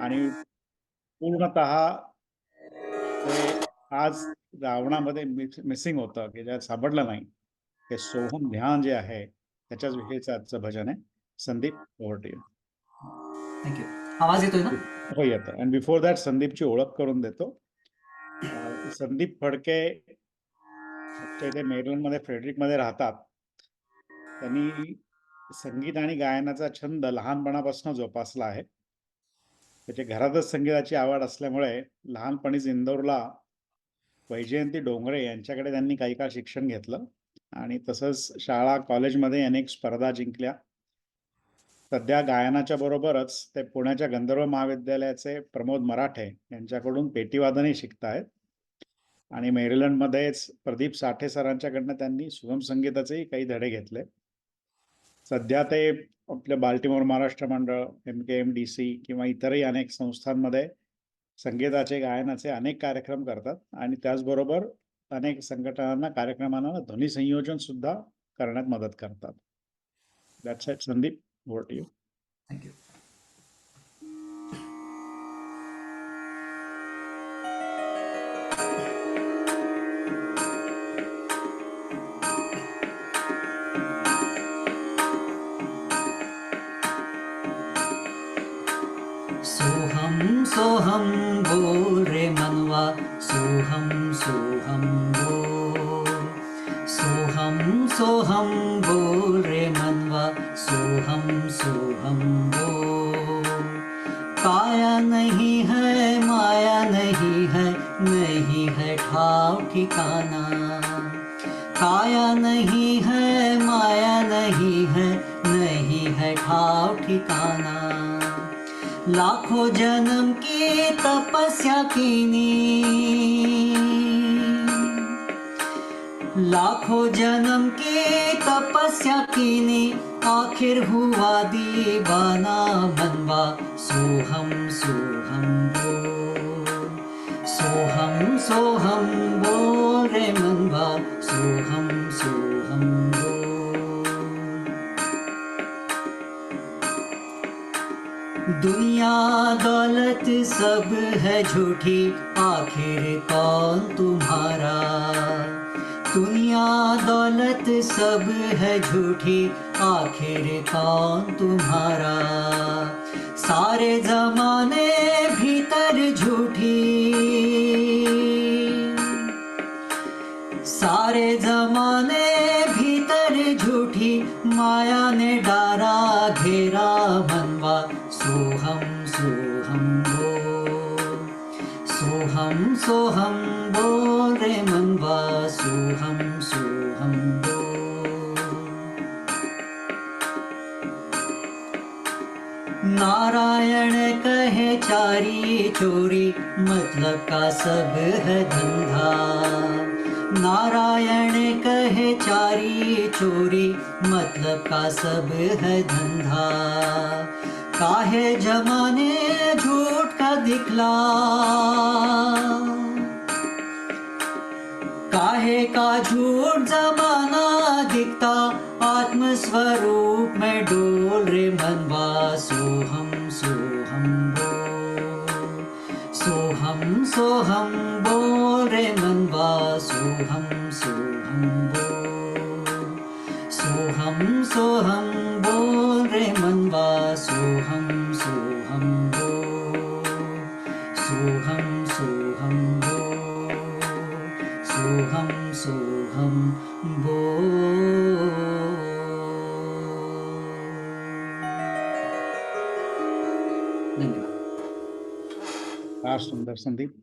आणि पूर्णतः आज रावणामध्ये मिसिंग होतं की ज्यात सापडलं नाही. ते सोहम ध्यान जे आहे त्याच्याच विषयीचं आजचं भजन आहे. Sandeep over to you thank you आवाज येतोय ना? हो येतं आणि बिफोर दॅट संदीपची ओळख करून देतो. संदीप फडके इथे मेरीलँडमध्ये फ्रेडरिकमध्ये राहतात त्यांनी संगीत आणि गायनाचा छंद लहानपणापासून जोपासला आहे. त्याच्या घरातच संगीताची आवड असल्यामुळे लहानपणीच इंदोरला वैजयंती डोंगरे यांच्याकडे त्यांनी काही काळ शिक्षण घेतलं. आणि तसंच शाळा कॉलेजमध्ये अनेक स्पर्धा जिंकल्या. सध्या गायनाच्या बरोबरच ते पुण्याच्या गंधर्व महाविद्यालयाचे प्रमोद मराठे यांच्याकडून पेटीवादनही शिकतायत आणि मेरिलंडमध्येच प्रदीप साठे सरांच्याकडनं त्यांनी सुगम संगीताचेही काही धडे घेतले. सध्या ते आपल्या बाल्टीमोर महाराष्ट्र मंडळ एम के एम डी सी किंवा इतरही अनेक संस्थांमध्ये संगीताचे गायनाचे अनेक कार्यक्रम करतात आणि त्याचबरोबर अनेक संघटनांना कार्यक्रमांना ध्वनी संयोजन सुद्धा करण्यात मदत करतात. That's it Sandeep what you thank you Soham बोल रे मनवा सोहम सोहम बोल सोहम सोहम बोल रे मनवा सोहम सोहम बोल काया नहीं है, माया नहीं है नहीं है ठाव ठिकाना। काया नहीं है, माया नहीं है नहीं है ठाव ठिकाना। लाखों जन्म की तपस्या कीनी। लाखों जन्म की तपस्या कीनी। आखिर हुआ दीवाना बनवा। सोहम सोहम सोहम सोहम दुनिया दौलत सब है झूठी, आखिर कौन तुम्हारा? दुनिया दौलत सब है झूठी, आखिर कौन तुम्हारा? सारे जमाने भीतर झूठी। सारे जमाने भीतर झूठी, माया ने डारा घेरा मनवा सोहम सोहम बोल सोहम सोहम बोल रे मनवा। सोहम सोहम बोल नारायण कहे, चारी चोरी मतलब का सब है धंधा। नारायण कहे, चारी चोरी मतलब का सब है धंधा। काहे जमाने झूठ का दिखला। काहे का झूठ जमाना दिखता आत्म स्वरूप में डोल रे मनवा, सोहम सोहम बोल सोहम सोहम बोल रे मनवा, सोहम सोहम बोल सोहम सोहम बोल रे मनवा सोहम सोहम बोल सोहम सोहम बोल सोहम सोहम बोल धन्यवाद फार सुंदर संदीप